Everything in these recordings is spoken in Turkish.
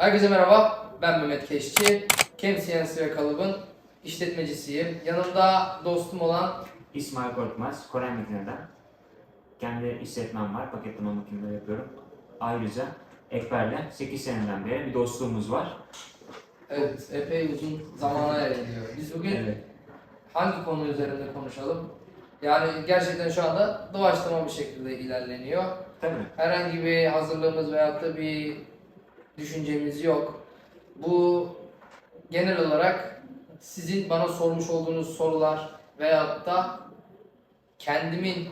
Herkese merhaba, ben Mehmet Keşçi. Kem CNC ve Kalıb'ın işletmecisiyim. Yanımda dostum olan İsmail Korkmaz, Koray Makine'den. Kendi işletmem var, paketleme makineleri yapıyorum. Ayrıca Ekber'le 8 seneden beri bir dostluğumuz var. evet, epey uzun zamana yayılıyor. Biz bugün Evet. hangi konu üzerinde konuşalım? Yani gerçekten şu anda doğaçlama bir şekilde ilerleniyor. Tabii. Herhangi bir hazırlığımız veyahut da bir düşüncemiz yok. Bu genel olarak sizin bana sormuş olduğunuz sorular veyahut da kendimin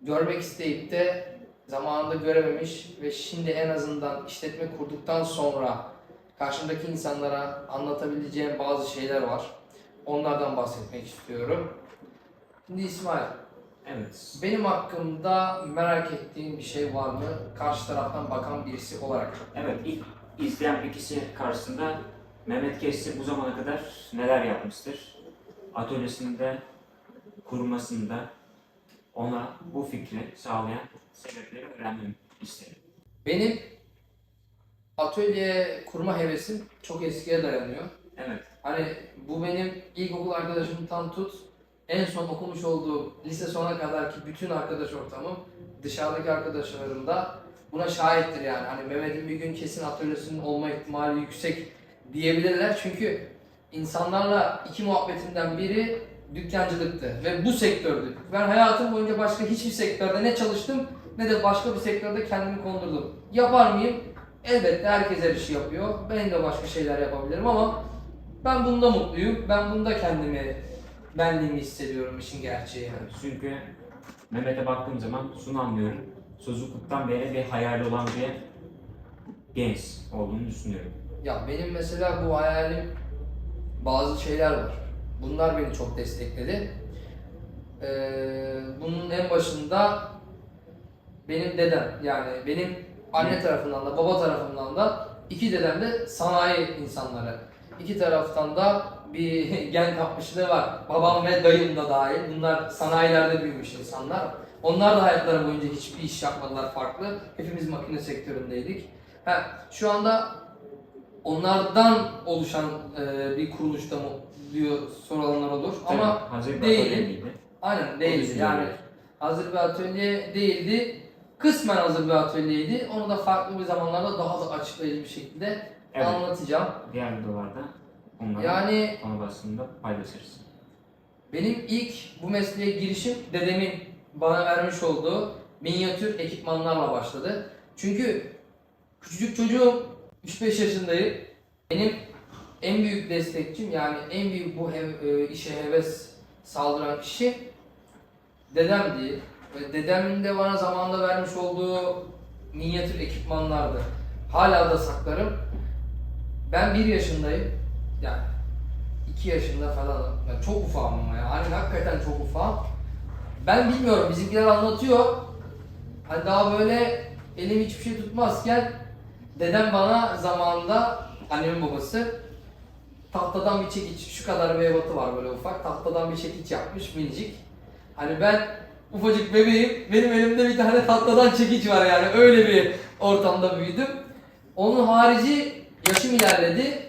görmek isteyip de zamanında görememiş ve şimdi en azından işletme kurduktan sonra karşımdaki insanlara anlatabileceğim bazı şeyler var. Onlardan bahsetmek istiyorum. Şimdi İsmail, Evet. benim hakkımda merak ettiğin bir şey var mı? Karşı taraftan bakan birisi olarak. Evet, ilk izleyen ikisi karşısında Mehmet Kessi bu zamana kadar neler yapmıştır? Atölyesinde, kurmasında ona bu fikri sağlayan sebepleri öğrenmemi isterim. Benim atölye kurma hevesim çok eskiye dayanıyor. Evet, Hani bu benim ilkokul arkadaşımdan tut, en son okumuş olduğum lise sona kadar ki bütün arkadaş ortamım, dışarıdaki arkadaşlarım da buna şahittir yani. Hani Mehmet'in bir gün kesin atölyesinin olma ihtimali yüksek diyebilirler. Çünkü insanlarla iki muhabbetimden biri dükkancılıktı ve bu sektördü. Ben hayatım boyunca başka hiçbir sektörde ne çalıştım ne de başka bir sektörde kendimi kondurdum. Yapar mıyım? Elbette herkes her işi yapıyor. Ben de başka şeyler yapabilirim ama ben bunda mutluyum. Ben bunda kendimi, benliğimi hissediyorum işin gerçeği yani. çünkü Mehmet'e baktığım zaman şunu anlıyorum. Çocukluktan beri bir hayali olan bir genç olduğunu düşünüyorum. Ya benim mesela bu hayalim bazı şeyler var. Bunlar beni çok destekledi. Ee, bunun en başında benim dedem yani benim anne tarafından da baba tarafından da iki dedem de sanayi insanları. İki taraftan da bir gen kapmışlığı var. Babam ve dayım da dahil. Bunlar sanayilerde büyümüş insanlar. Onlar da hayatları boyunca hiçbir iş yapmadılar farklı. Hepimiz makine sektöründeydik. Ha, şu anda onlardan oluşan e, bir kuruluşta mı diyor sorulanlar olur. Ama Tabii, hazır değilim. aynen değildi. Yani hazır bir atölye değildi. Kısmen hazır bir atölyeydi. Onu da farklı bir zamanlarda daha da açıklayıcı bir şekilde Evet. anlatacağım. Diğer videolarda onları Yani konu başlığında paylaşırız. benim ilk bu mesleğe girişim dedemin bana vermiş olduğu minyatür ekipmanlarla başladı. Çünkü küçücük çocuğum 3-5 yaşındayım. Benim en büyük destekçim yani en büyük bu hev- e, işe heves sağlayan kişi dedemdi. Ve dedemin de bana zamanında vermiş olduğu minyatür ekipmanlardı. Hala da saklarım. Ben 1 yaşındayım. Yani 2 yaşında falan. Yani çok ufağım ama ya. Hani hakikaten çok ufağım. Ben bilmiyorum bizimkiler anlatıyor. Hani daha böyle elim hiçbir şey tutmazken dedem bana zamanında annemin babası tahtadan bir çekiç şu kadar ebatı var böyle ufak tahtadan bir çekiç yapmış minicik. Hani ben ufacık bebeğim benim elimde bir tane tahtadan çekiç var yani öyle bir ortamda büyüdüm. Onun harici yaşım ilerledi.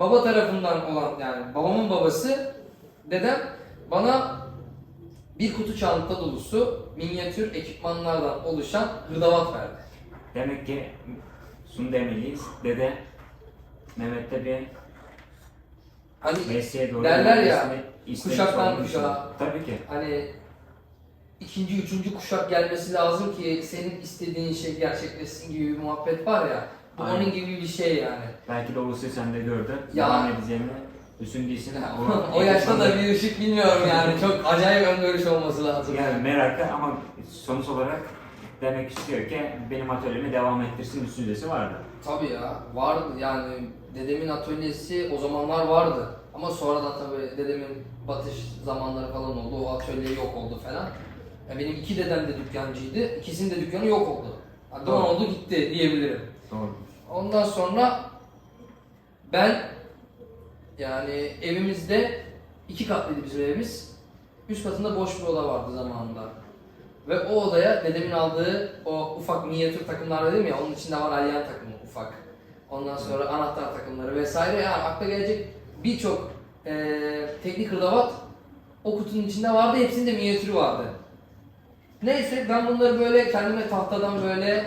Baba tarafından olan yani babamın babası dedem bana bir kutu çanta dolusu minyatür ekipmanlardan oluşan hırdavat verdi. Demek ki şunu demeliyiz. Dede Mehmet'te bir Hani mesleğe doğru Derler ya, kuşaktan kuşağa. Tabii ki. hani ikinci, üçüncü kuşak gelmesi lazım ki senin istediğin şey gerçekleşsin gibi bir muhabbet var ya. Bu Aynen. onun gibi bir şey yani. Belki de olursa sen de gördün. Ya. Devam edeceğini düşündüysen o yaşta da bir ışık bilmiyorum yani. Çok acayip öngörüş olması lazım. yani merakı ama sonuç olarak demek istiyor ki benim atölyemi devam ettirsin düşüncesi vardı. Tabii ya vardı yani dedemin atölyesi o zamanlar vardı. Ama sonradan tabii dedemin batış zamanları falan oldu. O atölye yok oldu falan. Ya benim iki dedem de dükkancıydı. İkisinin de dükkanı yok oldu. Doğru. oldu gitti diyebilirim. Doğru. Ondan sonra ben yani evimizde iki katlıydı bizim evimiz. Üst katında boş bir oda vardı zamanında. Ve o odaya dedemin aldığı o ufak minyatür takımlar dedim ya onun içinde var alyan takımı ufak. Ondan sonra anahtar takımları vesaire yani akla gelecek birçok eee teknik hırdavat o kutunun içinde vardı hepsinde minyatürü vardı. Neyse ben bunları böyle kendime tahtadan böyle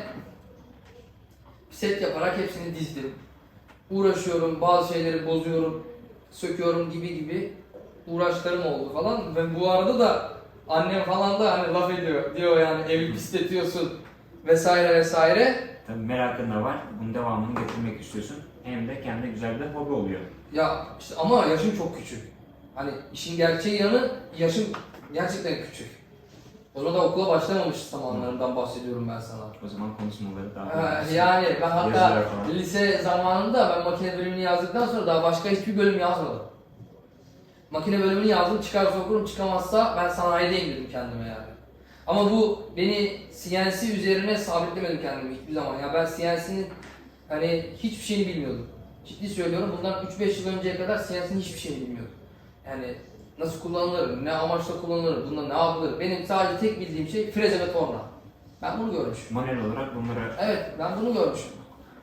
set yaparak hepsini dizdim. Uğraşıyorum, bazı şeyleri bozuyorum, söküyorum gibi gibi uğraşlarım oldu falan. Ve bu arada da annem falan da hani laf ediyor. Diyor yani evi pisletiyorsun vesaire vesaire. Tabii merakın da var. Bunun devamını getirmek istiyorsun. Hem de kendi güzel bir hobi oluyor. Ya işte ama yaşım çok küçük. Hani işin gerçeği yanı yaşım gerçekten küçük. O zaman da okula başlamamış zamanlarından bahsediyorum ben sana. O zaman konuşmaları daha Ha, yani ben hatta Yazılar falan. lise zamanında ben makine bölümünü yazdıktan sonra daha başka hiçbir bölüm yazmadım. Makine bölümünü yazdım çıkarsa okurum çıkamazsa ben sanayideyim dedim kendime yani. Ama bu beni CNC üzerine sabitlemedim kendimi hiçbir zaman. Ya ben CNC'nin hani hiçbir şeyini bilmiyordum. Ciddi söylüyorum bundan 3-5 yıl önceye kadar CNC'nin hiçbir şeyini bilmiyordum. Yani nasıl kullanılır, ne amaçla kullanılır, bunda ne yapılır. Benim sadece tek bildiğim şey freze ve torna. Ben bunu görmüşüm. Manuel olarak bunları Evet, ben bunu görmüşüm.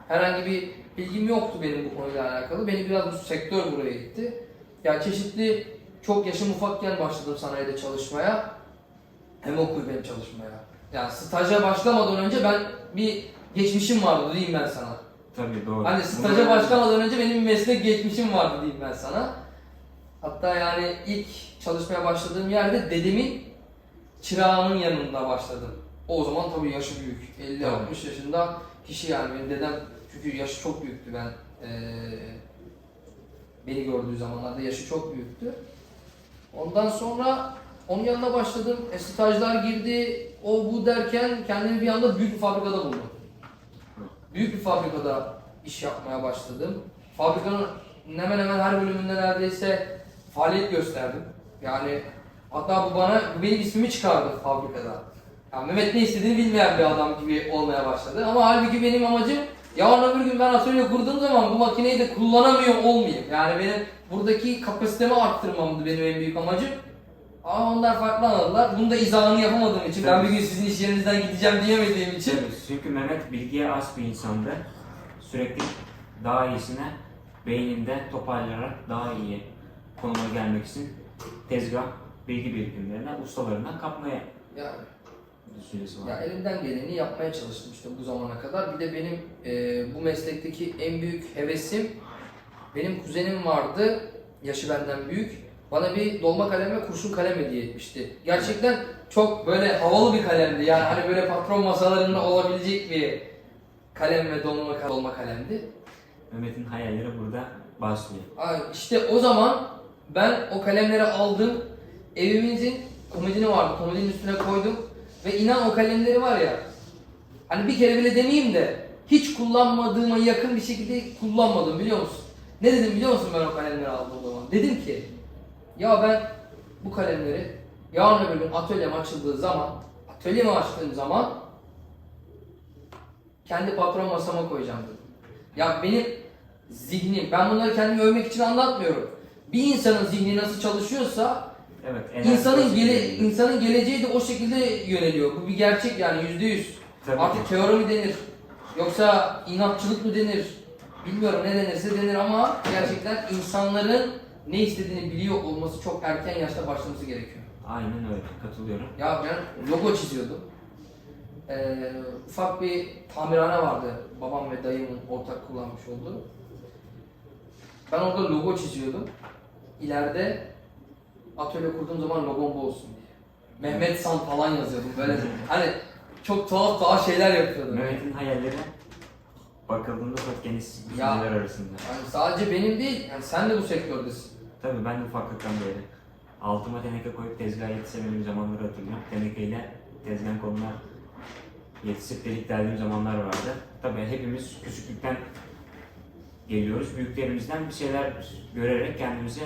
Herhangi bir bilgim yoktu benim bu konuyla alakalı. Beni biraz bu sektör buraya gitti. Ya çeşitli, çok yaşım ufakken başladım sanayide çalışmaya. Hem okul benim çalışmaya. Yani staja başlamadan önce ben bir geçmişim vardı diyeyim ben sana. tabii doğru. Hani staja başlamadan önce benim meslek geçmişim vardı diyeyim ben sana. Hatta yani ilk çalışmaya başladığım yerde dedemin çırağının yanında başladım. O zaman tabii yaşı büyük. 50-60 yaşında kişi yani benim dedem çünkü yaşı çok büyüktü ben eee, beni gördüğü zamanlarda yaşı çok büyüktü. Ondan sonra onun yanına başladım. E, stajlar girdi. O bu derken kendimi bir anda büyük bir fabrikada buldum. Büyük bir fabrikada iş yapmaya başladım. Fabrikanın hemen hemen her bölümünde neredeyse faaliyet gösterdim. Yani hatta bu bana bu benim ismimi çıkardı fabrikada. Yani Mehmet ne istediğini bilmeyen bir adam gibi olmaya başladı. Ama halbuki benim amacım yarın öbür gün ben atölye kurduğum zaman bu makineyi de kullanamıyor olmayayım. Yani benim buradaki kapasitemi arttırmamdı benim en büyük amacım. Ama onlar farklı anladılar. Bunu da izahını yapamadığım için, ben bir gün sizin iş yerinizden gideceğim diyemediğim için. Tabii, çünkü Mehmet bilgiye az bir insandı. Sürekli daha iyisine beyninde toparlayarak daha iyi konuma gelmek için tezgah, bilgi birikimlerine, ustalarından kapmaya Yani düşüncesi var. Ya elimden geleni yapmaya çalıştım işte bu zamana kadar. Bir de benim e, bu meslekteki en büyük hevesim benim kuzenim vardı. Yaşı benden büyük. Bana bir dolma kalem ve kurşun kalem hediye etmişti. Gerçekten çok böyle havalı bir kalemdi. Yani hani böyle patron masalarında olabilecek bir kalem ve dolma, dolma kalemdi. Mehmet'in hayalleri burada başlıyor. Ay, İşte o zaman ben o kalemleri aldım. Evimizin komodini vardı. Komodinin üstüne koydum. Ve inan o kalemleri var ya. Hani bir kere bile demeyeyim de hiç kullanmadığıma yakın bir şekilde kullanmadım biliyor musun? Ne dedim biliyor musun ben o kalemleri aldığım zaman? Dedim ki ya ben bu kalemleri yarın öbür gün atölyem açıldığı zaman atölyemi açtığım zaman kendi patron masama koyacağım dedim. Ya benim zihnim, ben bunları kendimi övmek için anlatmıyorum. Bir insanın zihni nasıl çalışıyorsa Evet, enerji insanın gele, insanın geleceği de o şekilde yöneliyor. Bu bir gerçek yani yüzde yüz. Tabii Artık ki. teori mi denir? Yoksa inatçılık mı denir? Bilmiyorum ne denirse denir ama gerçekten insanların ne istediğini biliyor olması çok erken yaşta başlaması gerekiyor. Aynen öyle, katılıyorum. Ya ben logo çiziyordum. Ee, ufak bir tamirhane vardı. Babam ve dayımın ortak kullanmış olduğu. Ben orada logo çiziyordum. İleride atölye kurduğum zaman logom bu olsun diye. Mehmet San falan yazıyordum böyle. hani çok tuhaf tuhaf şeyler yapıyordum. Mehmet'in hayalleri bakıldığında çok geniş Ya. düşünceler arasında. Yani sadece benim değil, yani sen de bu sektördesin. Tabii ben de ufaklıktan beri altıma teneke koyup tezgaha yetişemediğim zamanları hatırlıyorum. Tenekeyle tezgahın koluna yetişip delik deldiğim zamanlar vardı. Tabii hepimiz küçüklükten geliyoruz. Büyüklerimizden bir şeyler görerek kendimizi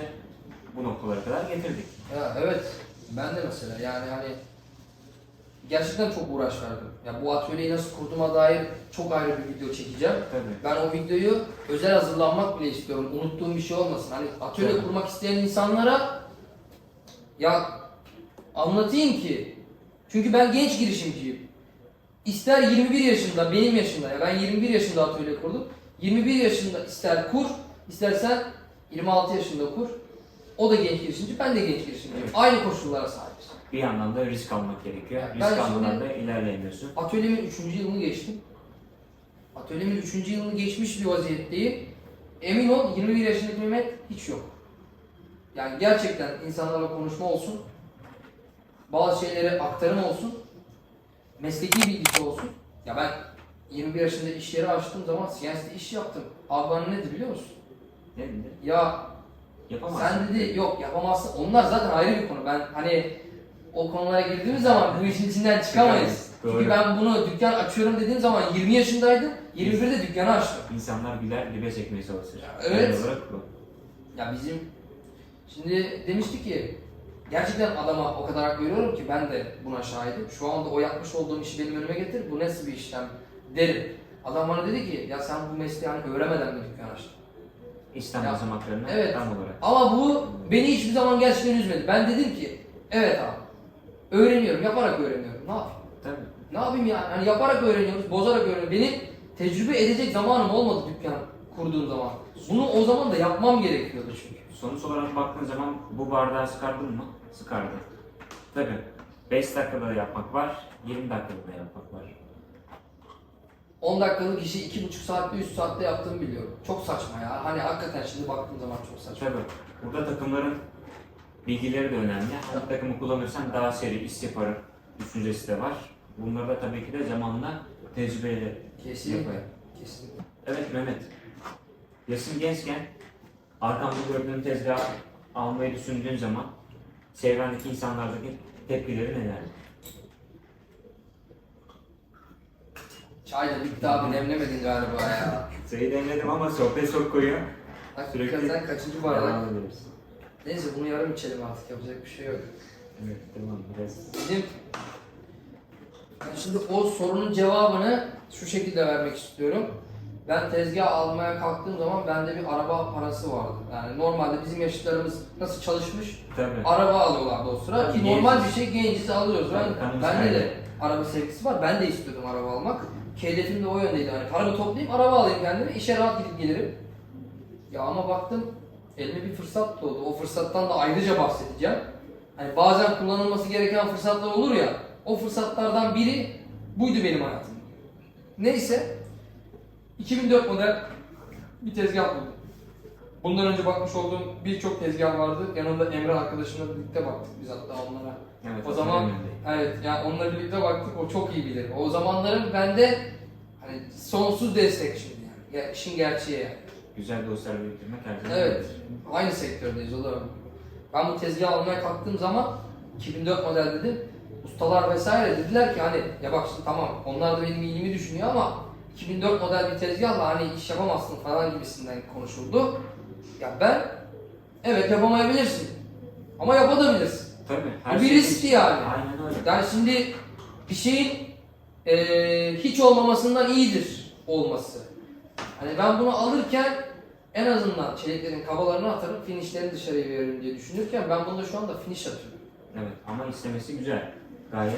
bu noktalara kadar getirdik. Ya evet, ben de mesela yani hani gerçekten çok uğraş verdim. Ya bu atölyeyi nasıl kurduğuma dair çok ayrı bir video çekeceğim. Tabii. Ben o videoyu özel hazırlanmak bile istiyorum. Unuttuğum bir şey olmasın. Hani atölye Evet. kurmak isteyen insanlara ya anlatayım ki Çünkü ben genç girişimciyim. İster 21 yaşında, benim yaşında, ya ben 21 yaşında atölye kurdum. 21 yaşında ister kur, istersen 26 yaşında kur. O da genç girişimci, ben de genç girişimciyim. Evet. Aynı koşullara sahibiz. Bir yandan da risk almak gerekiyor. Ben Risk almadan da ilerleyemiyorsun. Atölyemin 3. yılını geçtim. Atölyemin 3. yılını geçmiş bir vaziyetteyim. Emin ol 21 yaşındaki Mehmet hiç yok. Yani gerçekten insanlarla konuşma olsun. Bazı şeylere aktarım olsun. Mesleki bilgisi olsun. Ya ben 21 yaşında iş yeri açtığım zaman CNC'de iş yaptım. Abi bana ne dedi biliyor musun? Ne dedi? Ya Yapamazsın. sen dedi yok yapamazsın. Onlar zaten ayrı bir konu. Ben hani o konulara girdiğimiz zaman bu işin içinden çıkamayız. Doğru. Çünkü ben bunu dükkan açıyorum dediğim zaman 20 yaşındaydım. 21'de dükkanı açtım. İnsanlar güler dibe çekmeye çalışır. Evet. Genel olarak bu. Ya bizim şimdi demişti ki gerçekten adama o kadar hak veriyorum ki ben de buna şahidim. Şu anda o yapmış olduğum işi benim önüme getir. Bu nasıl bir işlem derim. Adam bana dedi ki ya sen bu mesleği hani öğrenmeden mi dükkan açtın? İslam Ya, basamaklarına evet. tam olarak. Ama bu beni hiçbir zaman gerçekten üzmedi. Ben dedim ki evet abi öğreniyorum yaparak öğreniyorum. Ne yapayım? Tabii. Ne yapayım yani? Hani yaparak öğreniyoruz, bozarak öğreniyoruz. Benim tecrübe edecek zamanım olmadı dükkan kurduğum zaman. Bunu o zaman da yapmam gerekiyordu çünkü. Sonuç olarak baktığın zaman bu bardağı sıkardın mı? Sıkardın. Tabii. 5 dakikada da yapmak var, 20 dakikada da yapmak var. 10 dakikalık işi 2,5 saatte 3 saatte yaptığımı biliyorum. Çok saçma ya. Hani hakikaten şimdi baktığım zaman çok saçma. Tabii. Burada takımların bilgileri de önemli. Hangi takımı kullanırsan daha seri iş yaparım düşüncesi de var. Bunları da tabii ki de zamanla tecrübeyle Kesinlikle. yaparım. Kesinlikle. Evet Mehmet. Yaşın gençken arkamda gördüğün tezgahı almayı düşündüğün zaman çevrendeki insanlardaki tepkileri nelerdi? Çay da bitti abi demlemedin galiba ya. Sayı demledim ama sohbet çok koyuyor. Hakikaten kaçıncı bardak? Devam ediyoruz. Neyse bunu yarım içelim artık yapacak bir şey yok. Evet tamam biraz. Bizim ben şimdi o sorunun cevabını şu şekilde vermek istiyorum. Ben tezgah almaya kalktığım zaman bende bir araba parası vardı. Yani normalde bizim yaşlılarımız nasıl çalışmış? Tabii. Araba alıyorlardı o sıra ki normal bir şey genciz alıyoruz. Ben, Tabii, bende de araba sevgisi var. Ben de istiyordum araba almak. Ki hedefim de o yöndeydi. Hani paramı toplayayım, araba alayım kendime, işe rahat gidip gelirim. Ya ama baktım elime bir fırsat doğdu. O fırsattan da ayrıca bahsedeceğim. Hani bazen kullanılması gereken fırsatlar olur ya. O fırsatlardan biri buydu benim hayatım. Neyse 2004 model bir tezgah buldum. Bundan önce bakmış olduğum birçok tezgah vardı. Yanında Emre arkadaşımla birlikte baktık biz hatta onlara. Evet, O zaman önemli. evet yani onunla birlikte baktık o çok iyi bilir. O zamanların bende hani sonsuz destek şimdi yani. Ya, işin gerçeği yani. güzel dostlar biriktirmek her zaman Evet. iyidir. Aynı sektördeyiz o da. Ben bu tezgahı almaya kalktığım zaman 2004 model dedim. Ustalar vesaire dediler ki hani ya bak şimdi tamam onlar da benim iyiliğimi düşünüyor ama 2004 model bir tezgahla hani iş yapamazsın falan gibisinden konuşuldu. Ya ben evet yapamayabilirsin ama yapabilirsin. Tabii. Bu bir şey riskti yani. Aynen öyle. Yani şimdi bir şeyin eee, hiç olmamasından iyidir olması. Hani ben bunu alırken en azından çeliklerin kabalarını atarım, finişlerini dışarıya veririm diye düşünürken ben bunda şu anda finish atıyorum. Evet ama istemesi güzel. Gayet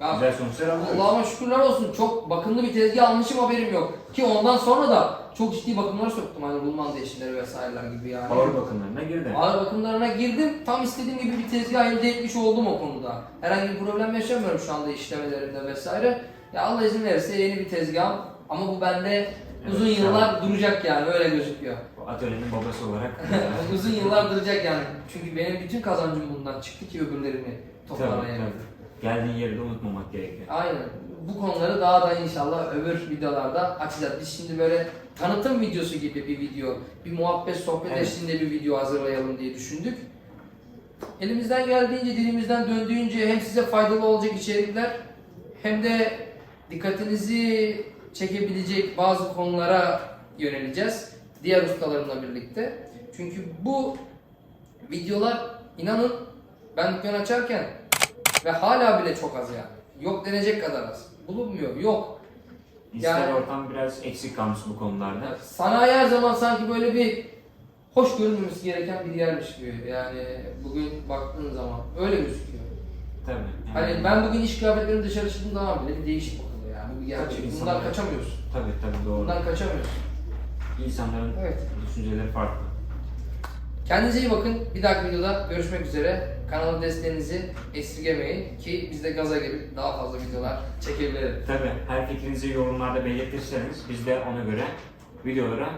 Ben güzel sonuçlar alıyoruz. Allah'ıma şükürler olsun çok bakımlı bir tezgah almışım haberim yok. Ki ondan sonra da çok ciddi bakımlara soktum hani rulman değişimleri vesaireler gibi yani. Ağır bakımlarına girdi. Ağır bakımlarına girdim. Tam istediğim gibi bir tezgah elde etmiş oldum o konuda. Herhangi bir problem yaşamıyorum şu anda işlemelerinde vesaire. Ya Allah izin verirse yeni bir tezgah ama bu bende uzun Evet, yıllar duracak yani öyle gözüküyor. Atölyenin babası olarak. uzun yıllar duracak yani. Çünkü benim bütün kazancım bundan çıktı ki öbürlerini tabii. Geldiğin yeri de unutmamak gerekiyor. Aynen. Bu konuları daha da inşallah öbür videolarda açacağız. Biz şimdi böyle tanıtım videosu gibi bir video, bir muhabbet sohbet Evet. eşliğinde bir video hazırlayalım diye düşündük. Elimizden geldiğince, dilimizden döndüğünce hem size faydalı olacak içerikler hem de dikkatinizi çekebilecek bazı konulara yöneleceğiz. Diğer ustalarımla birlikte. Çünkü bu videolar inanın ben dükkan açarken ve hala bile çok az yani. Yok denecek kadar az. Bulunmuyor. Yok. İster Yani- ortam biraz eksik kalmış bu konularda. Sanayi her zaman sanki böyle bir hoş görünmemesi gereken bir yermiş gibi. Yani bugün baktığın zaman öyle gözüküyor. Tabii. Hani ben bugün iş kıyafetlerini dışarı çıktığım zaman bile bir değişik bakılıyor yani. Bu bir gerçek. Tabii, Bundan insanlar- kaçamıyorsun. Tabii tabii doğru. Bundan kaçamıyorsun. İnsanların Evet. düşünceleri farklı. Kendinize iyi bakın. Bir dahaki videoda görüşmek üzere. Kanala desteğinizi esirgemeyin ki biz de gaza gelip daha fazla videolar çekebilelim. Tabii her fikrinizi yorumlarda belirtirseniz biz de ona göre videolara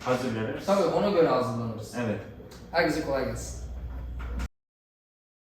hazırlarız. Tabii ona göre hazırlanırız. Evet. Herkese kolay gelsin.